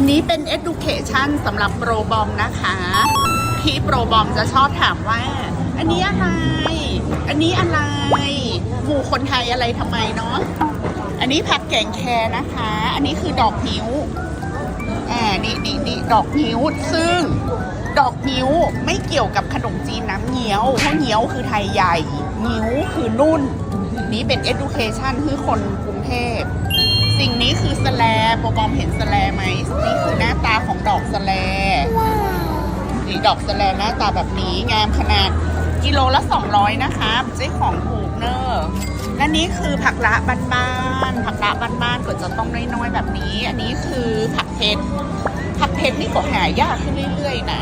อันนี้เป็น education สำหรับโปรบอมนะคะที่โปรบอมจะชอบถามว่า อันนี้อะไร อันนี้อะไรหมู่คนไทยอะไรทำไมเนาะอันนี้ผักแกงแคนะคะ อันนี้คือดอกนิ้วอ่านี่นี่นี่ดอกนิ้วซึ่งดอกนิ้วไม่เกี่ยวกับขนมจีนน้ำเงี้ยวเพราะเงี้ยวคือไทยใหญ่นิ้วคือนุ่น นี่เป็น education คือคนกรุงเทพ สิ่งนี้คือสแลโปรบอมเห็นสแลไหม ดอกสแลหน้าตาแบบนี้งามขนาดกิโลละ 200 นะคะเจ๊ของถูกเนอะและนี่คือผักละบ้านๆผักละบ้านๆก็จะต้องน้อยๆแบบนี้ อันนี้คือผักเพชรผักเพชรนี่ก็หายากขึ้นเรื่อยๆนะ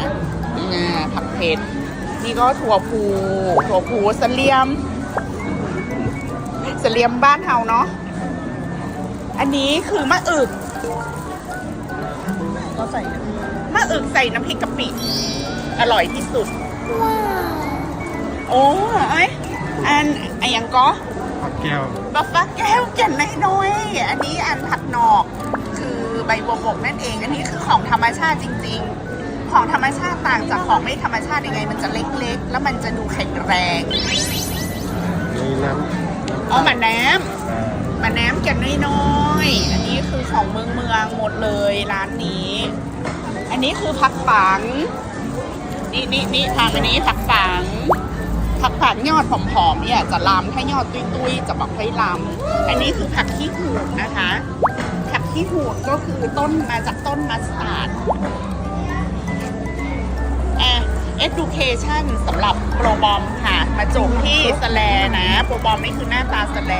อ่าผักเพชรนี่ก็ถั่วพูถั่วพูสเลียมสเลียมบ้านเฮาเนาะอันนี้คือมะอึกก็ใส่ มะอึกใส่น้ำพริกกะปิ อร่อยที่สุดโอ้ยอันไอนยังก็ผักแก้วบัฟฟ้าแก้วแก่นน้อยๆอันนี้อันผักนอก คือใบบัวบกนั่นเอง อันนี้คือของธรรมชาติจริง ๆ ของธรรมชาติต่างจากของไม่ธรรมชาติยังไง มันจะเล็กๆ แล้วมันจะดูแข็งแรงนี่น้ำเอาหมาแหนมอ่าหมาแหนมแก่นน้อยๆอันนี้คือของเมืองเมืองหมดเลยร้านนี้อั นี้คือผักฝัง นี่นี่นี่ทางอันนี้ผักฝังผักฝังยอดผอมๆเนี่ยจะลำถ้ายอดตุยๆจะบอกให้ลำอันนี้คือผักขี้หูดนะคะ ผักขี้หูดก็คือต้นมาจากต้นมัสตาร์ดอะ education สำหรับโปรบอมค่ะ มาจบที่สแลนะ โปรบอมนี่คือหน้าตาสแล